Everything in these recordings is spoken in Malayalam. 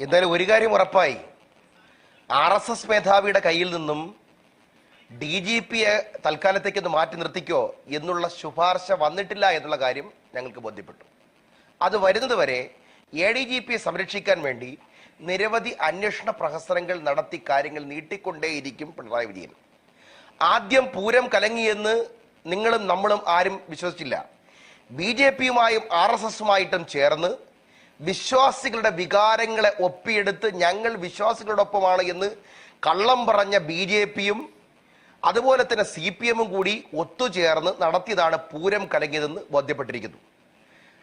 എന്തായാലും ഒരു കാര്യം ഉറപ്പായി. ആർ എസ് എസ് മേധാവിയുടെ കയ്യിൽ നിന്നും ഡി ജി പിയെ തൽക്കാലത്തേക്ക് ഒന്ന് മാറ്റി നിർത്തിക്കോ എന്നുള്ള ശുപാർശ വന്നിട്ടില്ല എന്നുള്ള കാര്യം ഞങ്ങൾക്ക് ബോധ്യപ്പെട്ടു. അത് വരുന്നത് വരെ എ ഡി ജി പിയെ സംരക്ഷിക്കാൻ വേണ്ടി നിരവധി അന്വേഷണ പ്രഹസനങ്ങൾ നടത്തി കാര്യങ്ങൾ നീട്ടിക്കൊണ്ടേയിരിക്കും പിണറായി വിജയൻ. ആദ്യം പൂരം കലങ്ങിയെന്ന് നിങ്ങളും നമ്മളും ആരും വിശ്വസിച്ചില്ല. ബി ജെ പിയുമായും ആർ എസ് എസുമായിട്ടും ചേർന്ന് വിശ്വാസികളുടെ വികാരങ്ങളെ ഒപ്പിയെടുത്ത് ഞങ്ങൾ വിശ്വാസികളോടൊപ്പമാണ് എന്ന് കള്ളം പറഞ്ഞ ബി ജെ പിയും അതുപോലെ തന്നെ സി പി എമ്മും കൂടി ഒത്തുചേർന്ന് നടത്തിയതാണ് പൂരം കലങ്ങിയതെന്ന് ബോധ്യപ്പെട്ടിരിക്കുന്നു.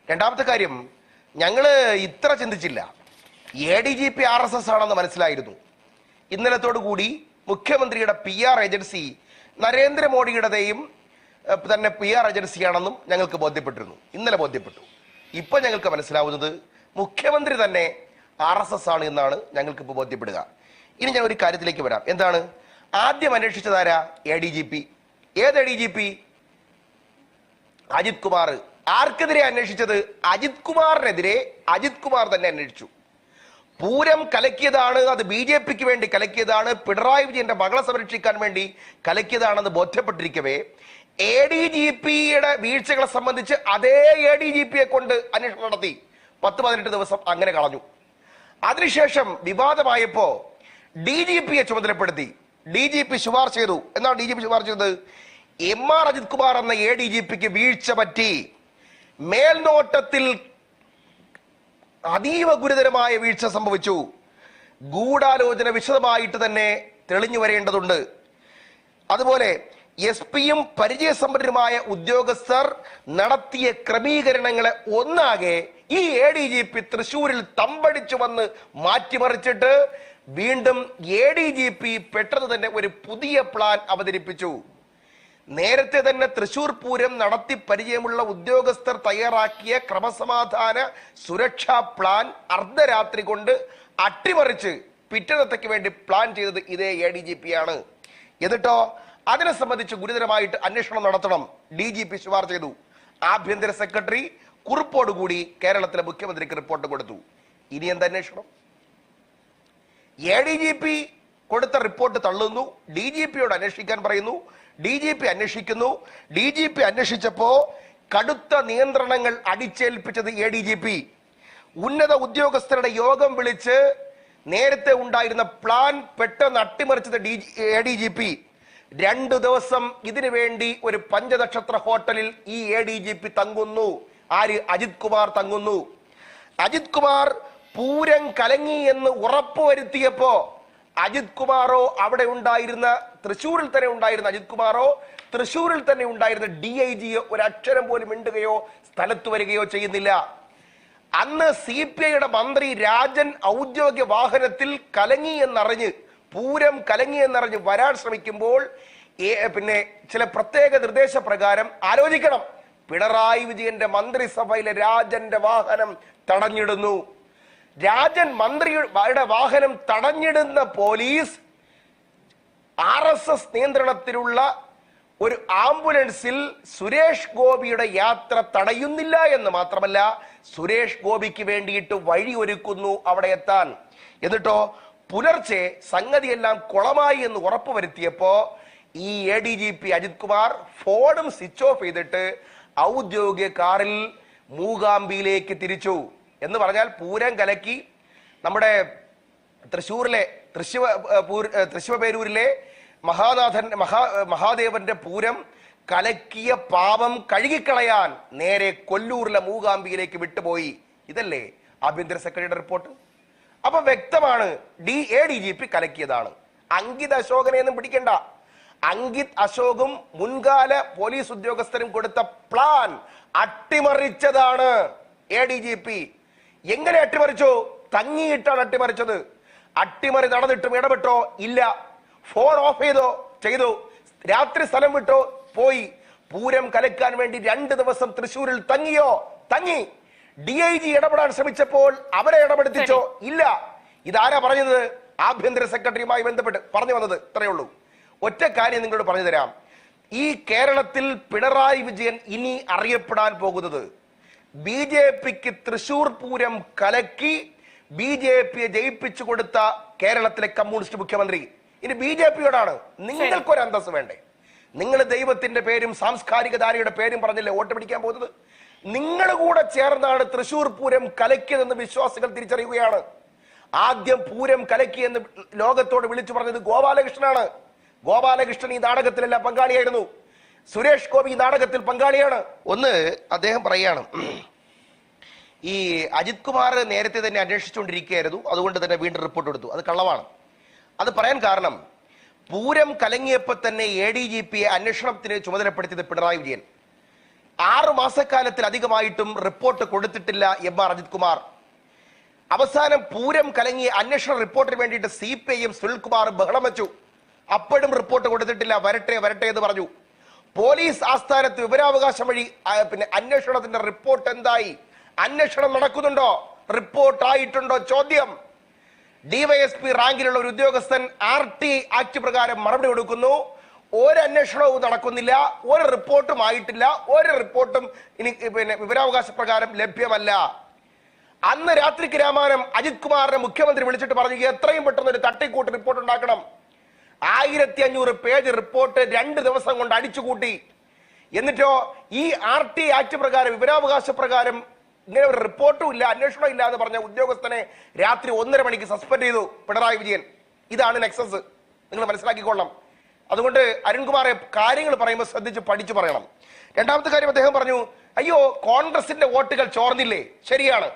രണ്ടാമത്തെ കാര്യം ഞങ്ങൾ ഇത്ര ചിന്തിച്ചില്ല. A D G P R S S ആണെന്ന് മനസ്സിലായിരുന്നു. ഇന്നലത്തോടു കൂടി മുഖ്യമന്ത്രിയുടെ പി ആർ ഏജൻസി നരേന്ദ്രമോദിയുടേതെയും ഏഹ്, തന്നെ പി ആർ ഏജൻസിയാണെന്നും ഞങ്ങൾക്ക് ബോധ്യപ്പെട്ടിരുന്നു. ഇന്നലെ ബോധ്യപ്പെട്ടു. ഇപ്പൊ ഞങ്ങൾക്ക് മനസ്സിലാവുന്നത് മുഖ്യമന്ത്രി തന്നെ ആർ എസ് എസ് ആണ് എന്നാണ് ഞങ്ങൾക്ക് ഇപ്പോൾ ബോധ്യപ്പെടുക. ഇനി ഞാൻ ഒരു കാര്യത്തിലേക്ക് വരാം. എന്താണ്? ആദ്യം അന്വേഷിച്ചതാരാ എ ഡി ജി പി ഏത് A D G P Ajith Kumar. ആർക്കെതിരെ അന്വേഷിച്ചത്? അജിത് കുമാറിനെതിരെ അജിത് കുമാർ തന്നെ അന്വേഷിച്ചു. പൂരം കലക്കിയതാണ് അത് ബി ജെ പിക്ക് വേണ്ടി കലക്കിയതാണ് പിണറായി വിജയന്റെ മകളെ സംരക്ഷിക്കാൻ വേണ്ടി കലക്കിയതാണെന്ന് ബോധ്യപ്പെട്ടിരിക്കവേ എ ഡി ജി പിയുടെ വീഴ്ചകളെ സംബന്ധിച്ച് അതേ എ ഡി ജി പിയെ കൊണ്ട് അന്വേഷണം നടത്തി. പത്ത് പതിനെട്ട് ദിവസം അങ്ങനെ കളഞ്ഞു. അതിനുശേഷം വിവാദമായപ്പോ ഡി ജി പിയെ ചുമതലപ്പെടുത്തി. ഡി ജി പി ശുപാർശ ചെയ്തു. എന്നാണ് ഡി ജി പി ശുപാർശ ചെയ്തത്? എം ആർ അജിത് കുമാർ എന്ന എ ഡി ജി പിക്ക് വീഴ്ച പറ്റി മേൽനോട്ടത്തിൽ അതീവ ഗുരുതരമായ വീഴ്ച സംഭവിച്ചു. ഗൂഢാലോചന വിശദമായിട്ട് തന്നെ തെളിഞ്ഞു വരേണ്ടതുണ്ട്. അതുപോലെ എസ് പിയും പരിചയസമ്പന്നരുമായ ഉദ്യോഗസ്ഥർ നടത്തിയ ക്രമീകരണങ്ങളെ ഒന്നാകെ ഈ എ ഡി ജി പി തൃശൂരിൽ തമ്പടിച്ചു വന്ന് മാറ്റിമറിച്ചിട്ട് വീണ്ടും എ ഡി ജി പി പെട്ടെന്ന് തന്നെ ഒരു പുതിയ പ്ലാൻ അവതരിപ്പിച്ചു. നേരത്തെ തന്നെ തൃശൂർ പൂരം നടത്തി പരിചയമുള്ള ഉദ്യോഗസ്ഥർ തയ്യാറാക്കിയ ക്രമസമാധാന സുരക്ഷാ പ്ലാൻ അർദ്ധരാത്രി കൊണ്ട് അട്ടിമറിച്ച് പിറ്റേന്നത്തേക്ക് വേണ്ടി പ്ലാൻ ചെയ്തത് ഇതേ എ ഡി ജി പി ആണ്. എന്നിട്ടോ അതിനെ സംബന്ധിച്ച് ഗുരുതരമായിട്ട് അന്വേഷണം നടത്തണം. ഡി ജി പി ശുപാർശ ചെയ്തു. ആഭ്യന്തര സെക്രട്ടറി കുറിപ്പോടുകൂടി കേരളത്തിലെ മുഖ്യമന്ത്രിക്ക് റിപ്പോർട്ട് കൊടുത്തു. ഇനി എന്ത് അന്വേഷണം? എ ഡി ജി പി കൊടുത്ത റിപ്പോർട്ട് തള്ളുന്നു. ഡി ജി പിയോട് അന്വേഷിക്കാൻ പറയുന്നു. ഡി ജി പി അന്വേഷിക്കുന്നു. ഡി ജി പി അന്വേഷിച്ചപ്പോ കടുത്ത നിയന്ത്രണങ്ങൾ അടിച്ചേൽപ്പിച്ചത് എ ഡി ജി പി. ഉന്നത ഉദ്യോഗസ്ഥരുടെ യോഗം വിളിച്ച് നേരത്തെ ഉണ്ടായിരുന്ന പ്ലാൻ പെട്ടെന്ന് അട്ടിമറിച്ചത് D A D G P. രണ്ടു ദിവസം ഇതിനു വേണ്ടി ഒരു പഞ്ചനക്ഷത്ര ഹോട്ടലിൽ ഈ എ ഡി ജി പി തങ്ങുന്നു. ആര്? അജിത് കുമാർ തങ്ങുന്നു. അജിത് കുമാർ പൂരം കലങ്ങി എന്ന് ഉറപ്പുവരുത്തിയപ്പോ അജിത് കുമാറോ അവിടെ ഉണ്ടായിരുന്ന തൃശൂരിൽ തന്നെ ഉണ്ടായിരുന്ന അജിത് കുമാറോ തൃശൂരിൽ തന്നെ ഉണ്ടായിരുന്ന ഡി ഐ ജിയോ ഒരു അക്ഷരം പോലും മിണ്ടുകയോ സ്ഥലത്ത് വരികയോ ചെയ്യുന്നില്ല. അന്ന് സി പി ഐയുടെ മന്ത്രി രാജൻ ഔദ്യോഗിക വാഹനത്തിൽ കലങ്ങി എന്നറിഞ്ഞ് പൂരം കലങ്ങിയെന്നറിഞ്ഞ് വരാൻ ശ്രമിക്കുമ്പോൾ പിന്നെ ചില പ്രത്യേക നിർദ്ദേശപ്രകാരം ആലോചിക്കണം. പിണറായി വിജയന്റെ മന്ത്രിസഭയിലെ രാജന്റെ വാഹനം തടഞ്ഞിടുന്നു. രാജൻ മന്ത്രിയുടെ വാഹനം തടഞ്ഞിടുന്ന പോലീസ് ആർ എസ് എസ് നിയന്ത്രണത്തിലുള്ള ഒരു ആംബുലൻസിൽ സുരേഷ് ഗോപിയുടെ യാത്ര തടയുന്നില്ല എന്ന് മാത്രമല്ല സുരേഷ് ഗോപിക്ക് വേണ്ടിയിട്ട് വഴി ഒരുക്കുന്നു അവിടെ എത്താൻ എന്നിട്ടോ പുലർച്ചെ സംഗതിയെല്ലാം കുളമായി എന്ന് ഉറപ്പുവരുത്തിയപ്പോ ഈ A D G P Ajith Kumar ഫോണും സ്വിച്ച് ഓഫ് ചെയ്തിട്ട് ഔദ്യോഗിക കാറിൽ മൂകാംബിയിലേക്ക് തിരിച്ചു. എന്ന് പറഞ്ഞാൽ പൂരം കലക്കി നമ്മുടെ തൃശ്ശൂരിലെ തൃശ്ശിവ തൃശ്ശിവപേരൂരിലെ മഹാനാഥൻ മഹാ മഹാദേവന്റെ പൂരം കലക്കിയ പാപം കഴുകിക്കളയാൻ നേരെ കൊല്ലൂരിലെ മൂകാംബിയിലേക്ക് വിട്ടുപോയി. ഇതല്ലേ ആഭ്യന്തര സെക്രട്ടറിയുടെ റിപ്പോർട്ട്? അപ്പൊ വ്യക്തമാണ് D A D G P കലക്കിയതാണ്. Ankit അശോകനെ ഒന്നും പിടിക്കണ്ട. അങ്കിത് അശോകും മുൻകാല പോലീസ് ഉദ്യോഗസ്ഥരും കൊടുത്ത പ്ലാൻ അട്ടിമറിച്ചതാണ് എ ഡി ജി പി. എങ്ങനെ അട്ടിമറിച്ചു? തങ്ങിയിട്ടാണ് അട്ടിമറിച്ചത്. അട്ടിമറി നടന്നിട്ടും ഇടപെട്ടോ? ഇല്ല. ഫോൺ ഓഫ് ചെയ്തോ? ചെയ്തു. രാത്രി സ്ഥലം വിട്ടോ? പോയി. പൂരം കലക്കാൻ വേണ്ടി രണ്ട് ദിവസം തൃശൂരിൽ തങ്ങിയോ? തങ്ങി. ഡി ഐ ജി ഇടപെടാൻ ശ്രമിച്ചപ്പോൾ അവരെ ഇടപെടുത്തിച്ചോ? ഇല്ല. ഇതാരാ പറഞ്ഞത്? ആഭ്യന്തര സെക്രട്ടറിയുമായി ബന്ധപ്പെട്ട് പറഞ്ഞു വന്നത് ഇത്രയേ ഉള്ളൂ. ഒറ്റ കാര്യം നിങ്ങളോട് പറഞ്ഞു തരാം. ഈ കേരളത്തിൽ പിണറായി വിജയൻ ഇനി അറിയപ്പെടാൻ പോകുന്നത് ബി ജെ പിക്ക് തൃശൂർ പൂരം കലക്കി ബി ജെ പിയെ ജയിപ്പിച്ചു കൊടുത്ത കേരളത്തിലെ കമ്മ്യൂണിസ്റ്റ് മുഖ്യമന്ത്രി. ഇനി ബി ജെ പിയോടാണ്. നിങ്ങൾക്കൊരു അന്തസ് വേണ്ടേ? നിങ്ങൾ ദൈവത്തിന്റെ പേരും സാംസ്കാരിക ധാരയുടെ പേരും പറഞ്ഞില്ലേ വോട്ട് പിടിക്കാൻ പോകുന്നത്? നിങ്ങൾ കൂടെ ചേർന്നാണ് തൃശൂർ പൂരം കലക്കിയതെന്ന് വിശ്വാസികൾ തിരിച്ചറിയുകയാണ്. ആദ്യം പൂരം കലക്കി എന്ന് ലോകത്തോട് വിളിച്ചു പറഞ്ഞത് ഗോപാലകൃഷ്ണനാണ്. ഗോപാലകൃഷ്ണൻ ഈ നാടകത്തിലെല്ലാം പങ്കാളിയായിരുന്നു. സുരേഷ് ഗോപി ഈ നാടകത്തിൽ പങ്കാളിയാണ്. ഒന്ന് അദ്ദേഹം പറയാണ് ഈ അജിത് കുമാർ നേരത്തെ തന്നെ അന്വേഷിച്ചുകൊണ്ടിരിക്കുകയായിരുന്നു. അതുകൊണ്ട് തന്നെ വീണ്ടും റിപ്പോർട്ട് എടുത്തു. അത് കള്ളമാണ്. അത് പറയാൻ കാരണം പൂരം കലങ്ങിയപ്പോൾ തന്നെ എ ഡി ജി പിയെ അന്വേഷണത്തിന് ചുമതലപ്പെടുത്തിയത് പിണറായി വിജയൻ. ആറ് മാസക്കാലത്തിൽ അധികമായിട്ടും റിപ്പോർട്ട് കൊടുത്തിട്ടില്ല എം ആർ അജിത് കുമാർ. അവസാനം പൂരം കലങ്ങിയ അന്വേഷണ റിപ്പോർട്ടിന് വേണ്ടിയിട്ട് സി പി ഐയും സുനിൽകുമാർ ബഹളം വെച്ചു. അപ്പോഴും റിപ്പോർട്ട് കൊടുത്തിട്ടില്ല വരട്ടെ വരട്ടെ എന്ന് പറഞ്ഞു. പോലീസ് ആസ്ഥാനത്ത് വിവരാവകാശം വഴി പിന്നെ അന്വേഷണത്തിന്റെ റിപ്പോർട്ട് എന്തായി? അന്വേഷണം നടക്കുന്നുണ്ടോ? റിപ്പോർട്ട് ആയിട്ടുണ്ടോ? ചോദ്യം. ഡിവൈഎസ്പി റാങ്കിലുള്ള ഒരു ഉദ്യോഗസ്ഥൻ ആർ ടി ആക്ട് പ്രകാരം മറുപടി കൊടുക്കുന്നു. ഒരു അന്വേഷണവും നടക്കുന്നില്ല ഒരു റിപ്പോർട്ടും ആയിട്ടില്ല ഒരു റിപ്പോർട്ടും ഇനി പിന്നെ വിവരാവകാശ പ്രകാരം ലഭ്യമല്ല. അന്ന് രാത്രി രാമാനം അജിത് കുമാറിനെ മുഖ്യമന്ത്രി വിളിച്ചിട്ട് പറഞ്ഞു എത്രയും പെട്ടെന്ന് ഒരു തട്ടിക്കൂട്ട് റിപ്പോർട്ട് ഉണ്ടാക്കണം. ആയിരത്തി അഞ്ഞൂറ് പേജ് റിപ്പോർട്ട് രണ്ട് ദിവസം കൊണ്ട് അടിച്ചുകൂട്ടി എന്നിട്ടോ ഈ ആർ ടി ആക്ട് പ്രകാരം വിവരാവകാശ പ്രകാരം ഇങ്ങനെ ഒരു റിപ്പോർട്ടും ഇല്ല അന്വേഷണം ഇല്ല എന്ന് പറഞ്ഞ ഉദ്യോഗസ്ഥനെ രാത്രി ഒന്നര മണിക്ക് സസ്പെൻഡ് ചെയ്തു പിണറായി വിജയൻ. ഇതാണ് നെക്സസ്. നിങ്ങൾ മനസ്സിലാക്കിക്കൊള്ളണം. അതുകൊണ്ട് അരുൺകുമാറെ കാര്യങ്ങൾ പറയുമ്പോൾ ശ്രദ്ധിച്ച് പഠിച്ചു പറയണം. രണ്ടാമത്തെ കാര്യം അദ്ദേഹം പറഞ്ഞു അയ്യോ കോൺഗ്രസിന്റെ വോട്ടുകൾ ചോർന്നില്ലേ? ശരിയാണ്.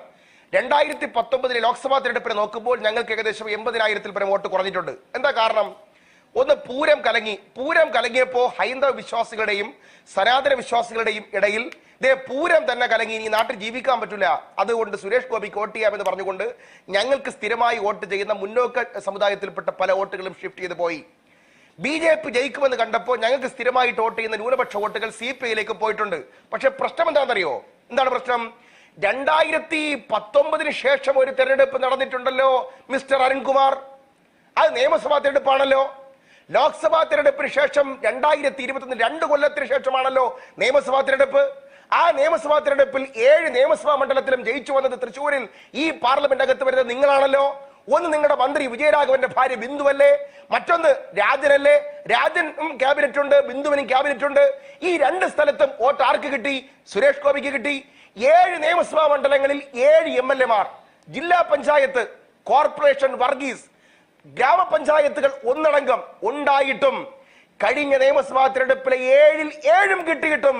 രണ്ടായിരത്തി പത്തൊമ്പതിലെ ലോക്സഭാ തിരഞ്ഞെടുപ്പിനെ നോക്കുമ്പോൾ ഞങ്ങൾക്ക് ഏകദേശം എൺപതിനായിരത്തിൽ പരം വോട്ട് കുറഞ്ഞിട്ടുണ്ട്. എന്താ കാരണം? ഒന്ന് പൂരം കലങ്ങി പൂരം കലങ്ങിയപ്പോൾ ഹൈന്ദവ വിശ്വാസികളുടെയും സനാതന വിശ്വാസികളുടെയും ഇടയിൽ ഇതേ പൂരം തന്നെ കലങ്ങി ഈ നാട്ടിൽ ജീവിക്കാൻ പറ്റില്ല. അതുകൊണ്ട് സുരേഷ് ഗോപിക്ക് വോട്ട് ചെയ്യാമെന്ന് പറഞ്ഞുകൊണ്ട് ഞങ്ങൾക്ക് സ്ഥിരമായി വോട്ട് ചെയ്യുന്ന മുന്നോക്ക സമുദായത്തിൽപ്പെട്ട പല വോട്ടുകളും ഷിഫ്റ്റ് ചെയ്ത് പോയി. ബി ജെ പി ജയിക്കുമെന്ന് കണ്ടപ്പോൾ ഞങ്ങൾക്ക് സ്ഥിരമായി വോട്ട് ചെയ്യുന്ന ന്യൂനപക്ഷ വോട്ടുകൾ സി പി ഐയിലേക്ക് പോയിട്ടുണ്ട്. പക്ഷെ പ്രശ്നം എന്താണെന്നറിയോ? എന്താണ് പ്രശ്നം? രണ്ടായിരത്തി പത്തൊമ്പതിന് ശേഷം ഒരു തെരഞ്ഞെടുപ്പ് നടന്നിട്ടുണ്ടല്ലോ മിസ്റ്റർ അരുൺകുമാർ. അത് നിയമസഭാ തെരഞ്ഞെടുപ്പാണല്ലോ. ലോക്സഭാ തെരഞ്ഞെടുപ്പിന് ശേഷം രണ്ടായിരത്തി ഇരുപത്തൊന്ന് രണ്ട് കൊല്ലത്തിന് ശേഷമാണല്ലോ നിയമസഭാ തെരഞ്ഞെടുപ്പ്. ആ നിയമസഭാ തെരഞ്ഞെടുപ്പിൽ ഏഴ് നിയമസഭാ മണ്ഡലത്തിലും ജയിച്ചു വന്നത് തൃശ്ശൂരിൽ ഈ പാർലമെന്റ് അകത്ത് വരുന്നത് നിങ്ങളാണല്ലോ. ഒന്ന് നിങ്ങളുടെ മന്ത്രി വിജയരാഘവന്റെ ഭാര്യ ബിന്ദുവല്ലേ? മറ്റൊന്ന് രാജനല്ലേ? രാജനും ക്യാബിനറ്റ് ഉണ്ട് ബിന്ദുവിനും ക്യാബിനറ്റ് ഉണ്ട്. ഈ രണ്ട് സ്ഥലത്തും വോട്ട് ആർക്ക് കിട്ടി? സുരേഷ് ഗോപിക്ക് കിട്ടി. ഏഴ് നിയമസഭാ മണ്ഡലങ്ങളിൽ ഏഴ് എം എൽ എമാർ. ജില്ലാ പഞ്ചായത്ത് കോർപ്പറേഷൻ വർഗീസ്. ഗ്രാമപഞ്ചായത്തുകൾ ഒന്നടങ്കം ഉണ്ടായിട്ടും കഴിഞ്ഞ നിയമസഭാ തിരഞ്ഞെടുപ്പിലെ ഏഴിൽ ഏഴും കിട്ടിയിട്ടും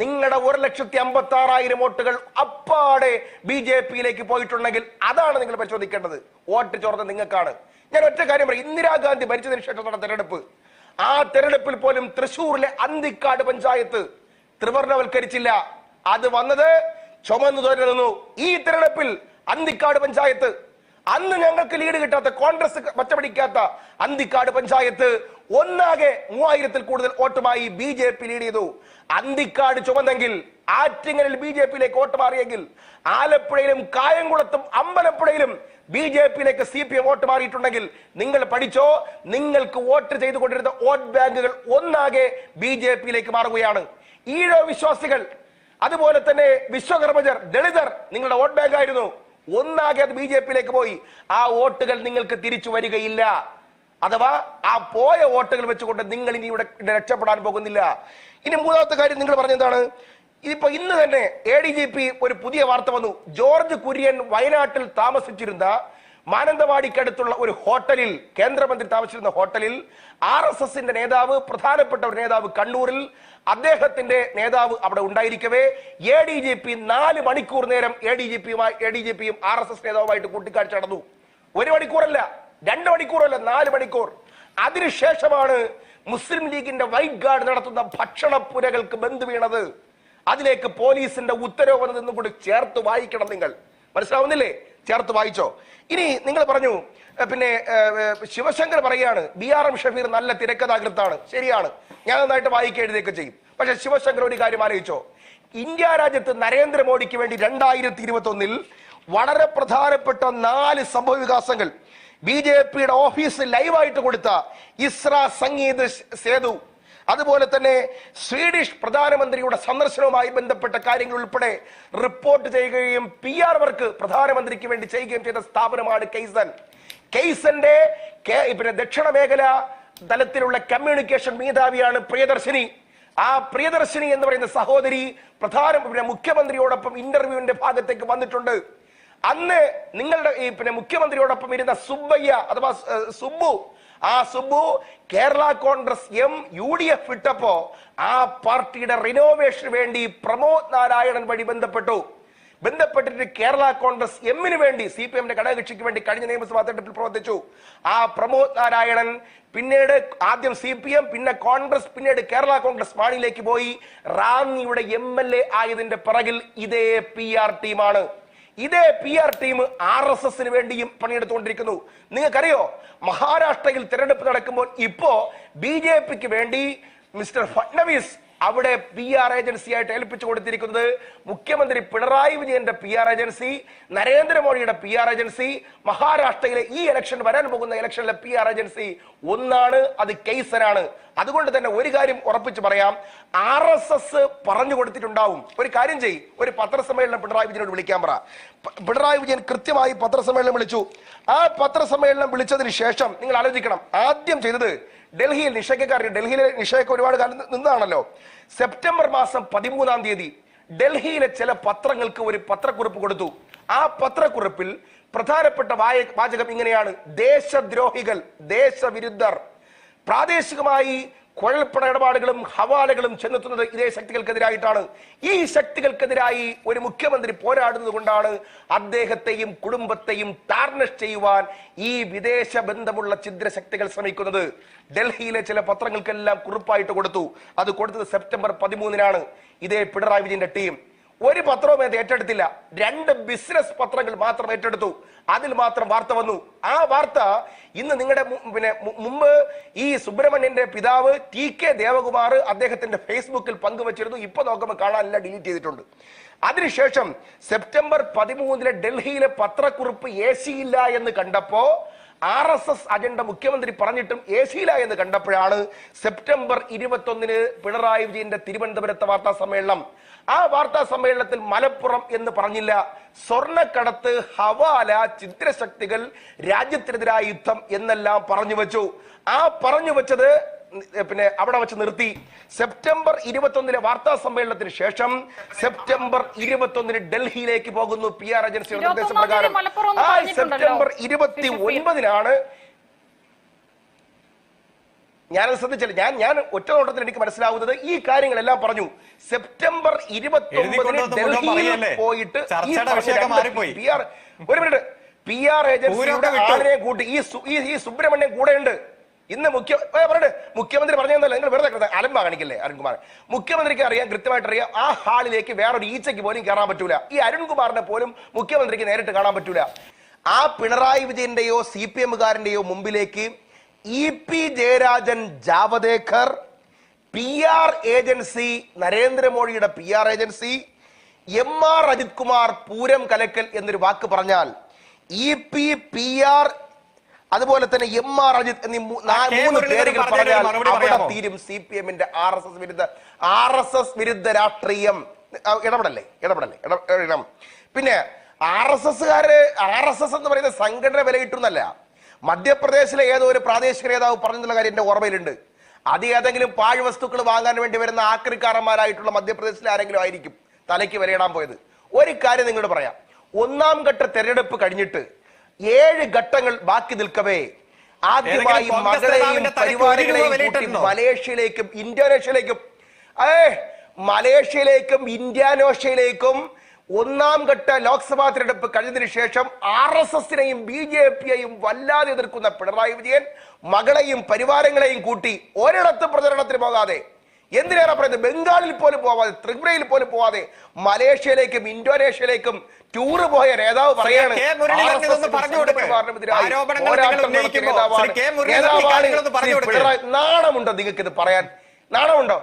നിങ്ങളുടെ ഒരു ലക്ഷത്തി അമ്പത്തി ആറായിരം വോട്ടുകൾ അപ്പാടെ ബി ജെ പിയിലേക്ക് പോയിട്ടുണ്ടെങ്കിൽ അതാണ് നിങ്ങൾ പരിശോധിക്കേണ്ടത്. വോട്ട് ചോർന്ന നിങ്ങൾക്കാണ്. ഞാൻ ഒറ്റ കാര്യം പറയും. ഇന്ദിരാഗാന്ധി ഭരിച്ചതിന് ശേഷം നടന്ന തെരഞ്ഞെടുപ്പ്. ആ തെരഞ്ഞെടുപ്പിൽ പോലും തൃശൂരിലെ അന്തിക്കാട് പഞ്ചായത്ത് ത്രിവർണവൽക്കരിച്ചില്ല. അത് വന്നത് ചുമന്നു തോരുന്നു ഈ തെരഞ്ഞെടുപ്പിൽ അന്തിക്കാട് പഞ്ചായത്ത് അന്ന് ഞങ്ങൾക്ക് ലീഡ് കിട്ടാത്ത കോൺഗ്രസ് പച്ചപിടിക്കാത്ത അന്തിക്കാട് പഞ്ചായത്ത് ഒന്നാകെ മൂവായിരത്തിൽ കൂടുതൽ വോട്ടുമായി ബി ജെ പി ലീഡ് ചെയ്തു. അന്തിക്കാട് ചുമന്നെങ്കിൽ ആറ്റിങ്ങലിൽ ബി ജെ പിയിലേക്ക് വോട്ട് മാറിയെങ്കിൽ ആലപ്പുഴയിലും കായംകുളത്തും അമ്പലപ്പുഴയിലും ബി ജെ പിയിലേക്ക് സി പി എം വോട്ട് മാറിയിട്ടുണ്ടെങ്കിൽ നിങ്ങൾ പഠിച്ചോ? നിങ്ങൾക്ക് വോട്ട് ചെയ്തുകൊണ്ടിരുന്ന വോട്ട് ബാങ്കുകൾ ഒന്നാകെ ബി ജെ പിയിലേക്ക് മാറുകയാണ്. ഈഴോ വിശ്വാസികൾ അതുപോലെ തന്നെ വിശ്വകർമ്മജർ ദളിതർ നിങ്ങളുടെ വോട്ട് ബാങ്ക് ആയിരുന്നു ഒന്നാകെ അത് ബി ജെ പിയിലേക്ക് പോയി. ആ വോട്ടുകൾ നിങ്ങൾക്ക് തിരിച്ചു വരികയില്ല. അഥവാ ആ പോയ വോട്ടുകൾ വെച്ചുകൊണ്ട് നിങ്ങൾ ഇനി ഇവിടെ രക്ഷപ്പെടാൻ പോകുന്നില്ല. ഇനി മൂന്നാമത്തെ കാര്യം നിങ്ങൾ പറഞ്ഞെന്താണ് ഇതിപ്പോ ഇന്ന് തന്നെ എ ഡി ജി പി ഒരു പുതിയ വാർത്ത വന്നു. ജോർജ് കുര്യൻ വയനാട്ടിൽ താമസിച്ചിരുന്ന മാനന്തവാടിക്കടുത്തുള്ള ഒരു ഹോട്ടലിൽ കേന്ദ്രമന്ത്രി താമസിച്ചിരുന്ന ഹോട്ടലിൽ ആർ എസ് എസിന്റെ നേതാവ് പ്രധാനപ്പെട്ട ഒരു നേതാവ് കണ്ണൂരിൽ അദ്ദേഹത്തിന്റെ നേതാവ് അവിടെ ഉണ്ടായിരിക്കവേ. എ ഡി ജി പി നാല് മണിക്കൂർ നേരം എ ഡി ജി പിയുമായി എ ഡി ജി പിയും ആർ എസ് എസ് നേതാവുമായിട്ട് കൂട്ടിക്കാഴ്ച നടന്നു. ഒരു മണിക്കൂറല്ല രണ്ട് മണിക്കൂറല്ല നാല് മണിക്കൂർ. അതിനുശേഷമാണ് മുസ്ലിം ലീഗിന്റെ വൈറ്റ് ഗാർഡ് നടത്തുന്ന ഭക്ഷണപ്പുരകൾക്ക് ബന്ധു വീണത്. അതിലേക്ക് പോലീസിന്റെ ഉത്തരവ് വന്നതെന്നും കൂടി ചേർത്ത് വായിക്കണം നിങ്ങൾ. മനസ്സിലാവുന്നില്ലേ? ചേർത്ത് വായിച്ചോ. ഇനി നിങ്ങൾ പറഞ്ഞു പിന്നെ ശിവശങ്കർ പറയുകയാണ് ബി ആർ എം ഷഫീർ നല്ല തിരക്കഥാകൃത്താണ് ശരിയാണ്. ഞാൻ നന്നായിട്ട് വായിക്കുക എഴുതുകയൊക്കെ ചെയ്യും. പക്ഷെ ശിവശങ്കർ ഒരു കാര്യം ആലോചിച്ചോ. ഇന്ത്യ രാജ്യത്ത് നരേന്ദ്രമോദിക്ക് വേണ്ടി രണ്ടായിരത്തി ഇരുപത്തി ഒന്നിൽ വളരെ പ്രധാനപ്പെട്ട നാല് സംഭവ വികാസങ്ങൾ ബി ജെ പിയുടെ ഓഫീസ് ലൈവായിട്ട് കൊടുത്ത ഇസ്ര സംഗീത സേതു. അതുപോലെ തന്നെ സ്വീഡിഷ് പ്രധാനമന്ത്രിയുടെ സന്ദർശനവുമായി ബന്ധപ്പെട്ട കാര്യങ്ങൾ ഉൾപ്പെടെ റിപ്പോർട്ട് ചെയ്യുകയും പി ആർ വർക്ക് പ്രധാനമന്ത്രിക്ക് വേണ്ടി ചെയ്യുകയും ചെയ്ത സ്ഥാപനമാണ് കെയ്സൺ കെയ്സന്റെ കേ- പിന്നെ ദക്ഷിണ മേഖല തലത്തിലുള്ള കമ്മ്യൂണിക്കേഷൻ മേധാവിയാണ് പ്രിയദർശിനി. ആ പ്രിയദർശിനി എന്ന് പറയുന്ന സഹോദരി പ്രധാന പിന്നെ മുഖ്യമന്ത്രിയോടൊപ്പം ഇന്റർവ്യൂവിന്റെ ഭാഗത്തേക്ക് വന്നിട്ടുണ്ട്. അന്ന് നിങ്ങളുടെ ഈ പിന്നെ മുഖ്യമന്ത്രിയോടൊപ്പം ഇരുന്ന സുബ്ബയ്യ അഥവാ സുബു സുബ്ബു ആ Subbu Kerala Congress M U D F ഇട്ടപ്പോ ആ പാർട്ടിയുടെ റിനോവേഷന് വേണ്ടി പ്രമോദ് നാരായണൻ വഴി ബന്ധപ്പെട്ടു. ബന്ധപ്പെട്ടിട്ട് കേരള കോൺഗ്രസ് എമ്മിന് വേണ്ടി സി പി എമ്മിന്റെ ഘടകകക്ഷിക്ക് വേണ്ടി കഴിഞ്ഞ നിയമസഭാ തെരഞ്ഞെടുപ്പിൽ പ്രവർത്തിച്ചു. ആ പ്രമോദ് നാരായണൻ പിന്നീട് ആദ്യം സി പി എം പിന്നെ കോൺഗ്രസ് പിന്നീട് കേരള കോൺഗ്രസ് മാണിയിലേക്ക് പോയി. റാന്നിയുടെ എം എൽ എ ആയതിന്റെ പിറകിൽ ഇതേ പി ആർ ടീമാണ്. ഇതേ P R team R S എസിന് വേണ്ടിയും പണിയെടുത്തുകൊണ്ടിരിക്കുന്നു. നിങ്ങൾക്കറിയോ മഹാരാഷ്ട്രയിൽ തെരഞ്ഞെടുപ്പ് നടക്കുമ്പോൾ ഇപ്പോ ബി ജെ പിക്ക് വേണ്ടി മിസ്റ്റർ ഫഡ്നവീസ് അവിടെ പി ആർ ഏജൻസി ആയിട്ട് ഏൽപ്പിച്ചു കൊടുത്തിരിക്കുന്നത് മുഖ്യമന്ത്രി പിണറായി വിജയന്റെ പി ആർ ഏജൻസി നരേന്ദ്രമോദിയുടെ പി ആർ ഏജൻസി മഹാരാഷ്ട്രയിലെ ഈ ഇലക്ഷൻ വരാൻ പോകുന്ന ഇലക്ഷനിലെ പി ആർ ഏജൻസി ഒന്നാണ് അത് കേസനാണ് അതുകൊണ്ട് തന്നെ ഒരു കാര്യം ഉറപ്പിച്ചു പറയാം ആർ എസ് എസ് പറഞ്ഞു കൊടുത്തിട്ടുണ്ടാവും. ഒരു കാര്യം ചെയ് ഒരു പത്രസമ്മേളനം പിണറായി വിജയനോട് വിളിക്കാൻ പറ. പിണറായി വിജയൻ കൃത്യമായി പത്രസമ്മേളനം വിളിച്ചു. ആ പത്രസമ്മേളനം വിളിച്ചതിന് ശേഷം നിങ്ങൾ ആലോചിക്കണം ആദ്യം ചെയ്തത് ഡൽഹിയിൽ നിഷയ്ക്ക് അറിയാം ഡൽഹിയിലെ നിഷയൊക്കെ ഒരുപാട് കാലം നിന്നാണല്ലോ സെപ്റ്റംബർ മാസം പതിമൂന്നാം തീയതി ഡൽഹിയിലെ ചില പത്രങ്ങൾക്ക് ഒരു പത്രക്കുറിപ്പ് കൊടുത്തു. ആ പത്രക്കുറിപ്പിൽ പ്രധാനപ്പെട്ട വായ വാചകം ഇങ്ങനെയാണ്. ദേശദ്രോഹികൾ ദേശവിരുദ്ധർ. പ്രാദേശികമായി കുഴൽപ്പണ ഇടപാടുകളും ഹവാലകളും ചെന്നെത്തുന്നത് ഇതേ ശക്തികൾക്കെതിരായിട്ടാണ്. ഈ ശക്തികൾക്കെതിരായി ഒരു മുഖ്യമന്ത്രി പോരാടുന്നത് കൊണ്ടാണ് അദ്ദേഹത്തെയും കുടുംബത്തെയും ടാർണിഷ് ചെയ്യുവാൻ ഈ വിദേശ ബന്ധമുള്ള ഛിദ്രശക്തികൾ ശ്രമിക്കുന്നത്. ഡൽഹിയിലെ ചില പത്രങ്ങൾക്കെല്ലാം കുറിപ്പായിട്ട് കൊടുത്തു. അത് കൊടുത്തത് സെപ്റ്റംബർ പതിമൂന്നിനാണ്. ഇതേ പിണറായി വിജയന്റെ ടീം. ഒരു പത്രവും ഏറ്റെടുത്തില്ല. രണ്ട് ബിസിനസ് പത്രങ്ങൾ മാത്രം ഏറ്റെടുത്തു. അതിൽ മാത്രം വാർത്ത വന്നു. ആ വാർത്ത ഇന്ന് നിങ്ങളുടെ പിന്നെ മുമ്പ് ഈ സുബ്രഹ്മണ്യന്റെ പിതാവ് ടി കെ ദേവകുമാർ അദ്ദേഹത്തിന്റെ ഫേസ്ബുക്കിൽ പങ്കുവച്ചിരുന്നു. ഇപ്പൊ നോക്കുമ്പോൾ കാണാനില്ല ഡിലീറ്റ് ചെയ്തിട്ടുണ്ട്. അതിനുശേഷം സെപ്റ്റംബർ പതിമൂന്നിലെ ഡൽഹിയിലെ പത്രക്കുറിപ്പ് എ ഇല്ല എന്ന് കണ്ടപ്പോ ആർ എസ് എസ് അജണ്ട മുഖ്യമന്ത്രി പറഞ്ഞിട്ടും സിയില എന്ന് കണ്ടപ്പോഴാണ് സെപ്റ്റംബർ ഇരുപത്തൊന്നിന് പിണറായി വിജയന്റെ തിരുവനന്തപുരത്തെ വാർത്താ സമ്മേളനം. ആ വാർത്താ സമ്മേളനത്തിൽ മലപ്പുറം എന്ന് പറഞ്ഞില്ല സ്വർണക്കടത്ത് ഹവാല ചിത്രശക്തികൾ രാജ്യത്തിനെതിരായ യുദ്ധം എന്നെല്ലാം പറഞ്ഞു വെച്ചു. ആ പറഞ്ഞു വെച്ചത് പിന്നെ അവിടെ വെച്ച് നിർത്തി. സെപ്റ്റംബർ ഇരുപത്തൊന്നിലെ വാർത്താ സമ്മേളനത്തിന് ശേഷം സെപ്റ്റംബർ ഇരുപത്തൊന്നിന് ഡൽഹിയിലേക്ക് പോകുന്നു പി ആർ ഏജൻസിയുടെ നിർദ്ദേശപ്രകാരം ആ. സെപ്റ്റംബർ ഇരുപത്തി ഒൻപതിനാണ് ഞാനത് ശ്രദ്ധിച്ചില്ല. ഞാൻ ഞാൻ ഒറ്റ നോട്ടത്തിൽ എനിക്ക് മനസ്സിലാവുന്നത് ഈ കാര്യങ്ങളെല്ലാം പറഞ്ഞു. സെപ്റ്റംബർ ഇരുപത്തി ഒമ്പതിന് ഡൽഹിയിൽ പോയിട്ട് ഈ ആർ ഒരു മിനിറ്റ്. പി ആർ ഏജൻസിയുടെ ആളിനെ കൂട്ടി ഈ സുബ്രഹ്മണ്യം കൂടെയുണ്ട്. ഇന്ന് മുഖ്യ പറഞ്ഞു മുഖ്യമന്ത്രി പറഞ്ഞതല്ല നിങ്ങൾ വെറുതെ അലമ്പ കാണിക്കല്ലേ അരുൺകുമാർ? മുഖ്യമന്ത്രിക്ക് അറിയാം കൃത്യമായിട്ട് അറിയാം ആ ഹാളിലേക്ക് വേറൊരു ഈച്ചയ്ക്ക് പോലും കയറാൻ പറ്റൂല. ഈ അരുൺകുമാറിനെ പോലും മുഖ്യമന്ത്രിക്ക് നേരിട്ട് കാണാൻ പറ്റൂല. ആ പിണറായി വിജയന്റെയോ സി പി എമ്മുകാരന്റെയോ മുമ്പിലേക്ക് E P Jayarajan Javadekar P R agency നരേന്ദ്രമോദിയുടെ P R agency M R Ajith Kumar Pooram കലക്കൽ എന്നൊരു വാക്ക് പറഞ്ഞാൽ ഇ പി പി ആർ അതുപോലെ തന്നെ എം ആർ അജിത് എന്നീ. മൂന്ന് പേരുകൾ പറഞ്ഞാൽ അവിടെ? തീരും സി പി എമ്മിന്റെ ആർ എസ് എസ് വിരുദ്ധ ആർ എസ് എസ് വിരുദ്ധ രാഷ്ട്രീയം. ഇടപെടല്ലേ? ഇടപെടല്ലേ? ഇട- പിന്നെ ആർ എസ് എസ്സുകാര് ആർ എസ് എസ് എന്ന് പറയുന്ന സംഘടന വിലയിട്ടുന്നല്ല. മധ്യപ്രദേശിലെ ഏതോ ഒരു പ്രാദേശിക നേതാവ് പറഞ്ഞിട്ടുള്ള കാര്യം എന്റെ ഓർമ്മയിലുണ്ട്. അത് ഏതെങ്കിലും പാഴ്വസ്തുക്കൾ വാങ്ങാൻ വേണ്ടി വരുന്ന ആക്രിക്കാരന്മാരായിട്ടുള്ള മധ്യപ്രദേശിലെ ആരെങ്കിലും ആയിരിക്കും തലയ്ക്ക് വിലയിടാൻ പോയത്. ഒരു കാര്യം നിങ്ങളോട് പറയാം. ഒന്നാം ഘട്ട തെരഞ്ഞെടുപ്പ് കഴിഞ്ഞിട്ട് ഏഴ് ഘട്ടങ്ങൾ ബാക്കി നിൽക്കവേ. ആദ്യമായി മകളെയും പരിവാരങ്ങളെയും കൂട്ടി മലേഷ്യയിലേക്കും ഇന്തോനേഷ്യയിലേക്കും ഏ മലേഷ്യയിലേക്കും ഇന്ത്യാനോഷ്യയിലേക്കും ഒന്നാം ഘട്ട ലോക്സഭാ തിരഞ്ഞെടുപ്പ് കഴിഞ്ഞതിനു ശേഷം ആർ എസ് എസിനെയും ബി ജെ പിയെയും വല്ലാതെ എതിർക്കുന്ന പിണറായി വിജയൻ മകളെയും പരിവാരങ്ങളെയും കൂട്ടി ഒരിടത്തും പ്രചരണത്തിന് പോകാതെ. എന്തിനേറെ പറയുന്നത്? ബംഗാളിൽ പോലും പോവാതെ ത്രിപുരയിൽ പോലും പോവാതെ മലേഷ്യയിലേക്കും ഇന്തോനേഷ്യയിലേക്കും ടൂറ് പോയ നേതാവ് പറയാണ്. നാണമുണ്ടോ നിങ്ങൾക്ക് ഇത് പറയാൻ? നാണമുണ്ടോ?